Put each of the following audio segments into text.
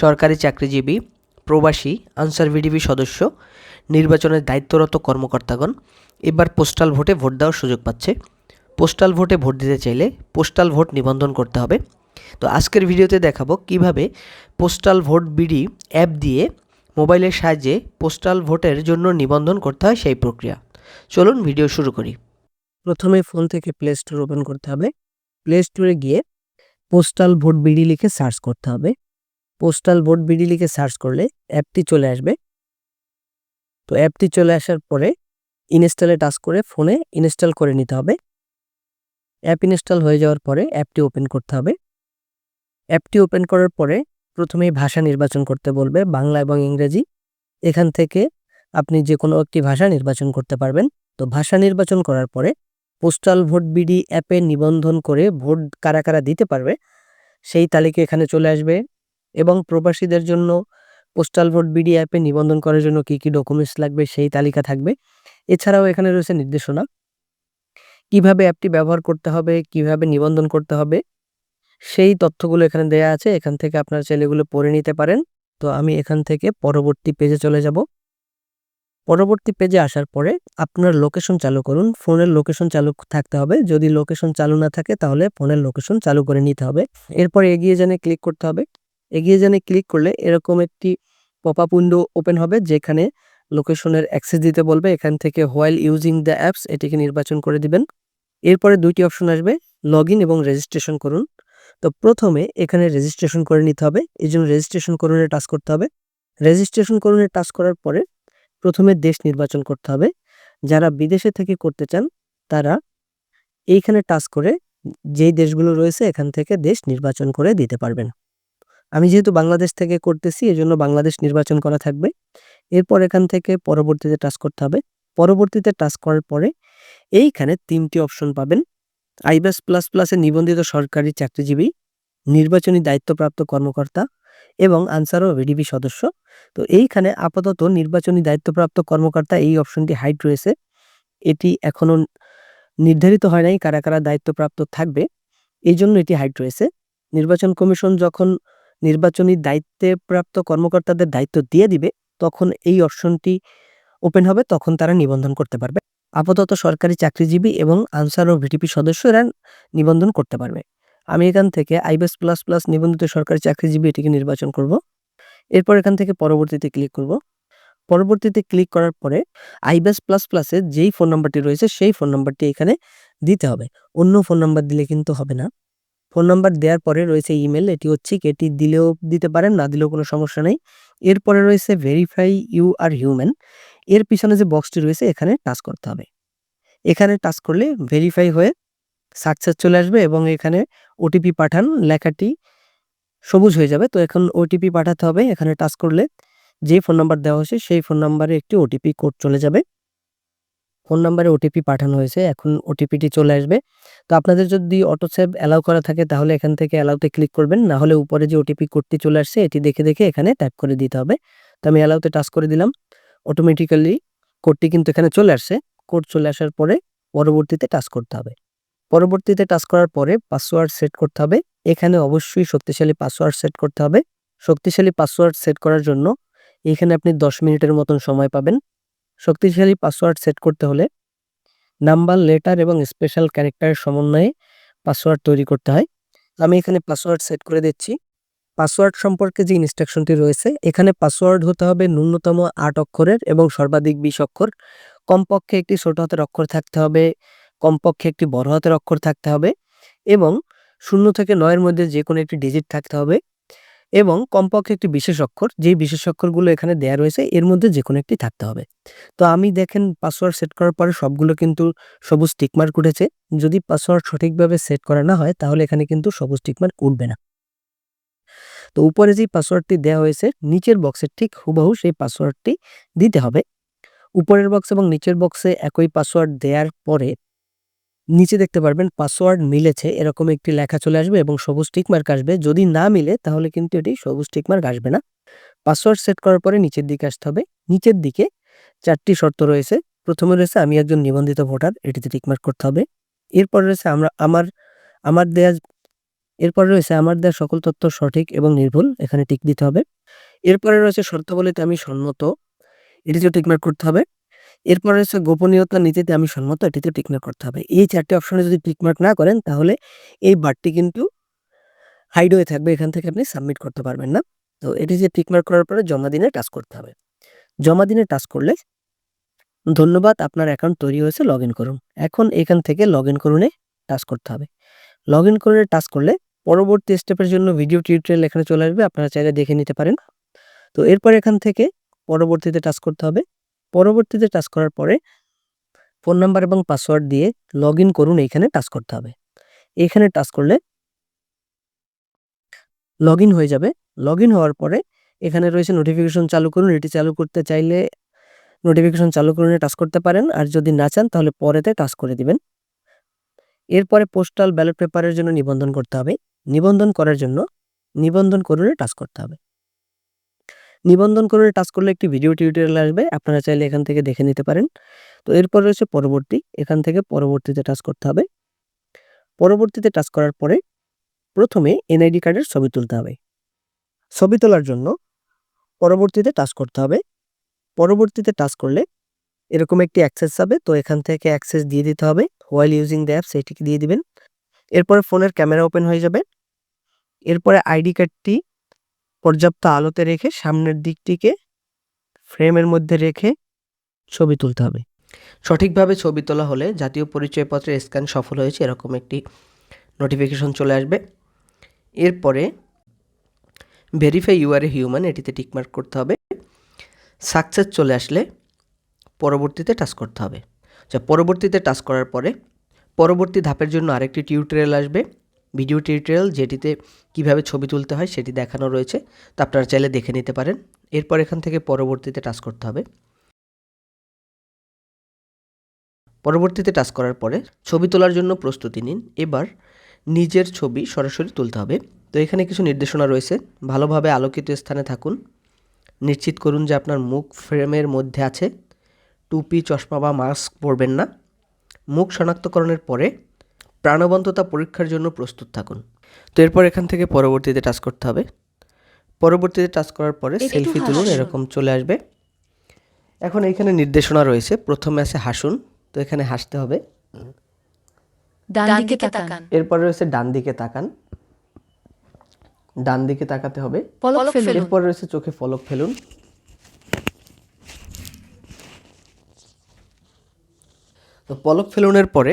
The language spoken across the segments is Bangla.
সরকারি চাকরিজীবী, প্রবাসী, আনসার ভিডিপি সদস্য, নির্বাচনের দায়িত্বরত কর্মকর্তাগণ এবার পোস্টাল ভোটে ভোট দেওয়ার সুযোগ পাচ্ছে। পোস্টাল ভোটে ভোট দিতে চাইলে পোস্টাল ভোট নিবন্ধন করতে হবে। তো আজকের ভিডিওতে দেখাবো কীভাবে পোস্টাল ভোট বিডি অ্যাপ দিয়ে মোবাইলের সাহায্যে পোস্টাল ভোটের জন্য নিবন্ধন করতে হয় সেই প্রক্রিয়া। চলুন ভিডিও শুরু করি। প্রথমে ফোন থেকে প্লে স্টোর ওপেন করতে হবে। প্লে স্টোরে গিয়ে পোস্টাল ভোট বিডি লিখে সার্চ করতে হবে। পোস্টাল ভোট বিডি লিখে সার্চ করলে অ্যাপটি চলে আসবে। তো অ্যাপটি চলে আসার পরে ইনস্টলে টাচ করে ফোনে ইনস্টল করে নিতে হবে। অ্যাপ ইনস্টল হয়ে যাওয়ার পরে অ্যাপটি ওপেন করতে হবে। অ্যাপটি ওপেন করার পরে প্রথমেই ভাষা নির্বাচন করতে বলবে বাংলা এবং ইংরেজি। এখান থেকে আপনি যে কোনো একটি ভাষা নির্বাচন করতে পারবেন। তো ভাষা নির্বাচন করার পরে পোস্টাল ভোট বিডি অ্যাপে নিবন্ধন করে ভোট কারা কারা দিতে পারবে সেই তালিকা এখানে চলে আসবে। এবং প্রবাসীদের জন্য পোস্টাল ভোট বিডি অ্যাপে নিবন্ধন করার জন্য কি কি ডকুমেন্টস লাগবে সেই তালিকা থাকবে। এছাড়াও এখানে রয়েছে নির্দেশনা। কীভাবে অ্যাপটি ব্যবহার করতে হবে, কীভাবে নিবন্ধন করতে হবে, সেই তথ্যগুলো এখানে দেয়া আছে। এখান থেকে আপনার ছেলেগুলো পড়ে নিতে পারেন। তো আমি এখান থেকে পরবর্তী পেজে চলে যাব। পরবর্তী পেজে আসার পরে আপনার লোকেশন চালু করুন। ফোনের লোকেশন চালু থাকতে হবে। যদি লোকেশন চালু না থাকে তাহলে ফোনের লোকেশন চালু করে নিতে হবে। এরপর এগিয়ে জানে ক্লিক করতে হবে। এগিয়ে জানে ক্লিক করলে এরকম একটি পপ আপ উইন্ডো ওপেন হবে যেখানে লোকেশনের অ্যাক্সেস দিতে বলবে। এখান থেকে হোয়াইল ইউজিং দ্য অ্যাপস এটিকে নির্বাচন করে দিবেন। এরপরে দুইটি অপশন আসবে লগ এবং রেজিস্ট্রেশন করুন। তো প্রথমে এখানে রেজিস্ট্রেশন করে নিতে হবে। এই জন্য রেজিস্ট্রেশন করুনে টাচ করতে হবে। রেজিস্ট্রেশন করুনে টাচ করার পরে প্রথমে দেশ নির্বাচন করতে হবে। যারা বিদেশে থেকে করতে চান, তারা এইখানে টাচ করে যেই দেশগুলো রয়েছে, এখান থেকে দেশ নির্বাচন করে দিতে পারবেন। আমি যেহেতু বাংলাদেশ থেকে করতেছি, এজন্য বাংলাদেশ নির্বাচন করা থাকবে। এরপর এখান থেকে পরবর্তীতে টাচ করতে হবে। পরবর্তীতে টাচ করার পরে এইখানে তিনটি অপশন পাবেন। আইবাস প্লাস প্লাসে নিবন্ধিত সরকারি চাকরিজীবী, নির্বাচনী দায়িত্বপ্রাপ্ত কর্মকর্তা এবং আনসার ও ভিডিপি সদস্য। তো এইখানে আপাতত নির্বাচনী দায়িত্বপ্রাপ্ত কর্মকর্তা এই অপশনটি হাইট রয়েছে। এটি এখনও নির্ধারিত হয় নাই কারা কারা দায়িত্বপ্রাপ্ত থাকবে এই জন্য এটি হাইট রয়েছে। নির্বাচন কমিশন যখন নির্বাচনী দায়িত্বে প্রাপ্ত কর্মকর্তাদের দায়িত্ব দিয়ে দিবে, তখন এই অপশনটি ওপেন হবে, তখন তারা নিবন্ধন করতে পারবে। আপাতত সরকারি চাকরিজীবী এবং আনসার ও ভিটিপি সদস্যরা নিবন্ধন করতে পারবে। আমি এখান থেকে আইবিএস প্লাস প্লাস নিবন্ধিত সরকারি চাকরিজীবী এটিকে নির্বাচন করব। এরপর এখান থেকে পরবর্তীতে ক্লিক করব। পরবর্তীতে ক্লিক করার পরে আইবিএস প্লাস প্লাসে যেই ফোন নাম্বারটি রয়েছে, সেই ফোন নাম্বারটি এখানে দিতে হবে। অন্য ফোন নাম্বার দিলে কিন্তু হবে না। ফোন নাম্বার দেওয়ার পরে রয়েছে ইমেল, এটি হচ্ছে এটি দিলেও দিতে পারেন, না দিলেও কোনো সমস্যা নেই। এরপরে রয়েছে ভেরিফাই ইউ আর হিউম্যান এর পিছনে যে বক্সটি রয়েছে এখানে টাচ করতে হবে। এখানে টাচ করলে ভেরিফাই হয়ে সাকসেস চলে আসবে এবং এখানে ওটিপি পাঠান, লেখাটি সবুজ হয়ে যাবে। তো এখন ওটিপি পাঠাতে হবে, এখানে টাচ করলে যে ফোন নাম্বার দেওয়া হয়েছে সেই ফোন নাম্বারে একটি ওটিপি কোড চলে যাবে। ফোন নাম্বারে ওটিপি পাঠানো হয়েছে, এখন ওটিপিটি চলে আসবে। তো আপনাদের যদি অটো সেভ অ্যালাউ করা থাকে, তাহলে এখান থেকে অ্যালাউতে ক্লিক করবেন, না হলে উপরে যে ওটিপি কোডটি চলে আসছে, এটি দেখে দেখে এখানে টাইপ করে দিতে হবে। তো আমি অ্যালাউতে টাচ করে দিলাম অটোমেটিক্যালি কোডটি কিন্তু এখানে চলে আসছে। কোড চলে আসার পরে পরবর্তীতে টাচ করতে হবে। পরবর্তীতে টাচ করার পরে পাসওয়ার্ড সেট করতে হবে। এখানে অবশ্যই শক্তিশালী পাসওয়ার্ড সেট করতে হবে। শক্তিশালী পাসওয়ার্ড সেট করার জন্য এখানে আপনি দশ মিনিটের মতন সময় পাবেন। শক্তিশালী পাসওয়ার্ড সেট করতে হলে নাম্বার, লেটার এবং স্পেশাল ক্যারেক্টারের সমন্বয়ে পাসওয়ার্ড তৈরি করতে হয়। আমি এখানে পাসওয়ার্ড সেট করে দিচ্ছি। পাসওয়ার্ড সম্পর্কে যে ইনস্ট্রাকশনটি রয়েছে, এখানে পাসওয়ার্ড হতে হবে ন্যূনতম আট অক্ষরের এবং সর্বাধিক বিশ অক্ষর। কমপক্ষে একটি ছোট হাতের অক্ষর থাকতে হবে, কমপক্ষে একটি বড় হাতের অক্ষর থাকতে হবে এবং শূন্য থেকে নয়ের মধ্যে যে কোনো একটি ডিজিট থাকতে হবে। এবং কমপক্ষে একটি বিশেষ অক্ষর যেই বিশেষ অক্ষরগুলো এখানে দেয়া রয়েছে, এর মধ্যে যে কোনো একটি থাকতে হবে। তো আমি দেখেন পাসওয়ার্ড সেট করার পরে সবগুলো কিন্তু সবুজ টিকমার্ক উঠেছে। যদি পাসওয়ার্ড সঠিকভাবে সেট করা না হয়, তাহলে এখানে কিন্তু সবুজ টিকমার্ক উঠবে না। তো উপরে যে পাসওয়ার্ডটি দেওয়া হয়েছে, নিচের বক্সের ঠিক হুবহু সেই পাসওয়ার্ডটি দিতে হবে। উপরের বক্স এবং নিচের বক্সে একই পাসওয়ার্ড দেওয়ার পরে নিচে দেখতে পারবেন পাসওয়ার্ড মিলেছে, এরকম একটি লেখা চলে আসবে এবং সবুজ টিকমার্ক আসবে। যদি না মিলে, তাহলে কিন্তু এটি সবুজ টিকমার্ক আসবে না। পাসওয়ার্ড সেট করার পরে নিচের দিকে আসতে হবে। নিচের দিকে চারটি শর্ত রয়েছে। প্রথমে রয়েছে, আমি একজন নিবন্ধিত ভোটার, এটিতে টিকমার্ক করতে হবে। এরপর রয়েছে, আমরা, আমার আমার দেয়া, এরপরে রয়েছে, আমার দেওয়া সকল তথ্য সঠিক এবং নির্ভুল, এখানে টিক দিতে হবে। এরপরে রয়েছে শর্তাবলীতে আমি সম্মত, এটিতেও টিকমার্ক করতে হবে। এরপরে রয়েছে গোপনীয়তা নীতিতে আমি সম্মত, এটিতে টিকমার্ক করতে হবে। এই চারটি অপশনে যদি টিকমার্ক না করেন, তাহলে এই বারটি কিন্তু হাইড হয়ে থাকবে, এখান থেকে আপনি সাবমিট করতে পারবেন না। তো এটি যে টিকমার্ক করার পরে জমা দিনে টাচ করতে হবে। জমা দিনে টাচ করলে ধন্যবাদ, আপনার অ্যাকাউন্ট তৈরি হয়েছে লগ করুন। এখন এখান থেকে লগ ইন করুনে টাচ করতে হবে। লগ ইন করে টাচ করলে পরবর্তী স্টেপের জন্য ভিডিও টিউটোরিয়াল এখানে চলে আসবে, আপনারা চাইলে দেখে নিতে পারেন। তো এরপর এখান থেকে পরবর্তীতে টাচ করতে হবে। পরবর্তীতে টাচ করার পরে ফোন নাম্বার এবং পাসওয়ার্ড দিয়ে লগ করুন, এইখানে টাচ করতে হবে। এইখানে টাচ করলে লগ হয়ে যাবে। লগ হওয়ার পরে এখানে রয়েছে নোটিফিকেশন চালু করুন। এটি চালু করতে চাইলে নোটিফিকেশন চালু করুন, টাচ করতে পারেন। আর যদি না চান, তাহলে পরেতে টাচ করে দিবেন। এরপরে পোস্টাল ব্যালট পেপারের জন্য নিবন্ধন করতে হবে। নিবন্ধন করার জন্য নিবন্ধন করুনে, টাচ করতে হবে। নিবন্ধন করে টাচ করলে একটি ভিডিও টিউটোরিয়াল আসবে, আপনারা চাইলে এখান থেকে দেখে নিতে পারেন। তো এরপর রয়েছে পরবর্তী, এখান থেকে পরবর্তীতে টাচ করতে হবে। পরবর্তীতে টাচ করার পরে প্রথমে এনআইডি কার্ডের ছবি তুলতে হবে। ছবি তোলার জন্য পরবর্তীতে টাচ করতে হবে। পরবর্তীতে টাচ করলে এরকম একটি অ্যাক্সেস যাবে তো এখান থেকে অ্যাক্সেস দিয়ে দিতে হবে। হোয়াইল ইউজিং দ্য অ্যাপস এটিকে দিয়ে দিবেন। এরপরে ফোনের ক্যামেরা ওপেন হয়ে যাবে। এরপরে আইডি কার্ডটি পর্যাপ্ত আলোতে রেখে সামনের দিকটিকে ফ্রেমের মধ্যে রেখে ছবি তুলতে হবে। সঠিকভাবে ছবি তোলা হলে জাতীয় পরিচয়পত্রের স্ক্যান সফল হয়েছে এরকম একটি নোটিফিকেশন চলে আসবে। এরপরে verify you are a human এটিতে টিকমার্ক করতে হবে। সাকসেস চলে আসলে পরবর্তীতে টাচ করতে হবে। আচ্ছা পরবর্তীতে টাচ করার পরে পরবর্তী ধাপের জন্য আরেকটি টিউটোরিয়াল আসবে। ভিডিও টিউটোরিয়াল যেটিতে কীভাবে ছবি তুলতে হয় সেটি দেখানো রয়েছে। তো আপনারা চাইলে দেখে নিতে পারেন। এরপর এখান থেকে পরবর্তীতে টাচ করতে হবে। পরবর্তীতে টাচ করার পরে ছবি তোলার জন্য প্রস্তুতি নিন। এবার নিজের ছবি সরাসরি তুলতে হবে। তো এখানে কিছু নির্দেশনা রয়েছে। ভালোভাবে আলোকিত স্থানে থাকুন। নিশ্চিত করুন যে আপনার মুখ ফ্রেমের মধ্যে আছে। টুপি, চশমা বা মাস্ক পরবেন না। মুখ শনাক্তকরণের পরে প্রাণবন্ততা পরীক্ষার জন্য প্রস্তুত থাকুন। তো এরপর এখান থেকে পরবর্তীতে টাচ করতে হবে। পরবর্তীতে টাচ করার পরে সেলফি তুলুন এরকম চলে আসবে। এখন এইখানে নির্দেশনা রয়েছে। প্রথমে আছে হাসুন। তো এখানে হাসতে হবে। ডান দিকে তাকান। এরপর রয়েছে ডান দিকে তাকান। ডান দিকে তাকাতে হবে। এরপর রয়েছে চোখে ফলক ফেলুন। তো পলক ফেলুনের পরে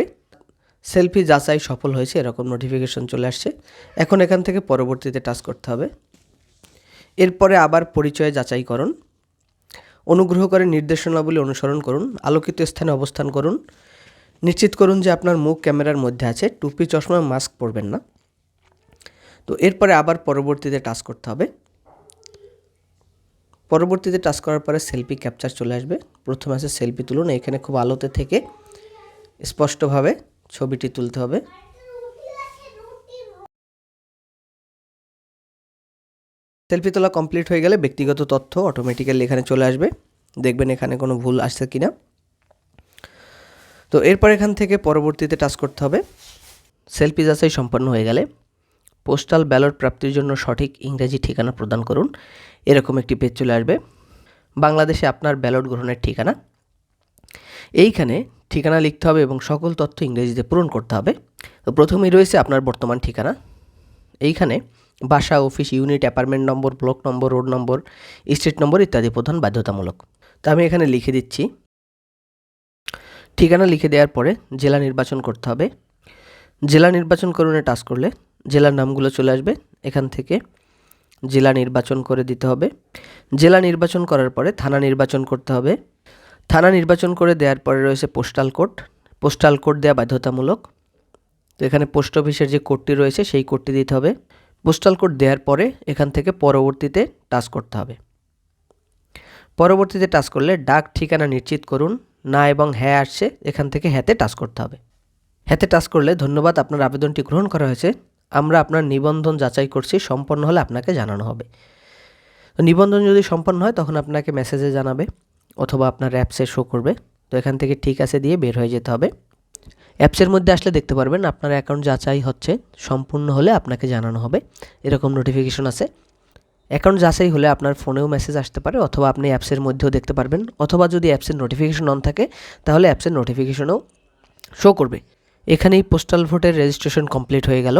সেলফি যাচাই সফল হয়েছে, এরকম নোটিফিকেশন চলে আসছে। এখন এখান থেকে পরবর্তীতে টাচ করতে হবে। এরপরে আবার পরিচয় যাচাইকরণ। অনুগ্রহ করে নির্দেশনাবলী অনুসরণ করুন, আলোকিত স্থানে অবস্থান করুন। নিশ্চিত করুন যে আপনার মুখ ক্যামেরার মধ্যে আছে, টুপি, চশমা মাস্ক পরবেন না। তো এরপরে আবার পরবর্তীতে টাচ করতে হবে। পরবর্তীতে টাচ করার পরে সেলফি ক্যাপচার চলে আসবে। প্রথমে আছে সেলফি তুলুন, এখানে খুব আলোতে থেকে স্পষ্টভাবে। ছবিটি তুলতে হবে। সেলফি তোলা কমপ্লিট হয়ে গেলে ব্যক্তিগত তথ্য অটোমেটিক্যালি এখানে চলে আসবে। দেখবেন এখানে কোনো ভুল আসছে কিনা। তো এরপর এখান থেকে পরবর্তীতে টাচ করতে হবে। সেলফি যাচাই সম্পন্ন হয়ে গেলে পোস্টাল ব্যালট প্রাপ্তির জন্য সঠিক ইংরেজি ঠিকানা প্রদান করুন। এরকম একটি পেজ চলে আসবে। বাংলাদেশে আপনার ব্যালট গ্রহণের ঠিকানা। এইখানে ঠিকানা লিখতে হবে এবং সকল তথ্য ইংরেজিতে পূরণ করতে হবে। তো প্রথমেই রয়েছে আপনার বর্তমান ঠিকানা। এইখানে বাসা, অফিস, ইউনিট, অ্যাপার্টমেন্ট নম্বর, ব্লক নম্বর, রোড নম্বর, স্ট্রিট নম্বর ইত্যাদি প্রধান বাধ্যতামূলক। তা আমি এখানে লিখে দিচ্ছি। ঠিকানা লিখে দেওয়ার পরে জেলা নির্বাচন করতে হবে। জেলা নির্বাচন করুনে টাচ করলে জেলার নামগুলো চলে আসবে। এখান থেকে জেলা নির্বাচন করে দিতে হবে। জেলা নির্বাচন করার পরে থানা নির্বাচন করতে হবে। থানা নির্বাচন করে দেওয়ার পরে রয়েছে পোস্টাল কোড পোস্টাল কোড দেওয়া বাধ্যতামূলক। তো এখানে পোস্ট অফিসের যে কোডটি রয়েছে, সেই কোডটি দিতে হবে। পোস্টাল কোড দেওয়ার পরে এখান থেকে পরবর্তীতে টাচ করতে হবে। পরবর্তীতে টাচ করলে ডাক ঠিকানা নিশ্চিত করুন। না এবং হ্যাঁ আসছে, এখান থেকে হ্যাঁতে টাচ করতে হবে। হ্যাঁতে টাচ করলে ধন্যবাদ, আপনার আবেদনটি গ্রহণ করা হয়েছে। আমরা আপনার নিবন্ধন যাচাই করছি, সম্পন্ন হলে আপনাকে জানানো হবে। নিবন্ধন যদি সম্পন্ন হয়, তখন আপনাকে মেসেজে জানাবে। অথবা আপনার অ্যাপসে শো করবে। তো এখান থেকে ঠিক আছে দিয়ে বের হয়ে যেতে হবে। অ্যাপসের মধ্যে আসলে দেখতে পারবেন আপনার অ্যাকাউন্ট যাচাই হচ্ছে, সম্পূর্ণ হলে আপনাকে জানানো হবে। এরকম নোটিফিকেশন আছে। অ্যাকাউন্ট যাচাই হলে আপনার ফোনেও মেসেজ আসতে পারে অথবা আপনি অ্যাপসের মধ্যেও দেখতে পারবেন। অথবা যদি অ্যাপসের নোটিফিকেশন অন থাকে, তাহলে অ্যাপসের নোটিফিকেশনও শো করবে। এখানেই পোস্টাল ভোটের রেজিস্ট্রেশন কমপ্লিট হয়ে গেল।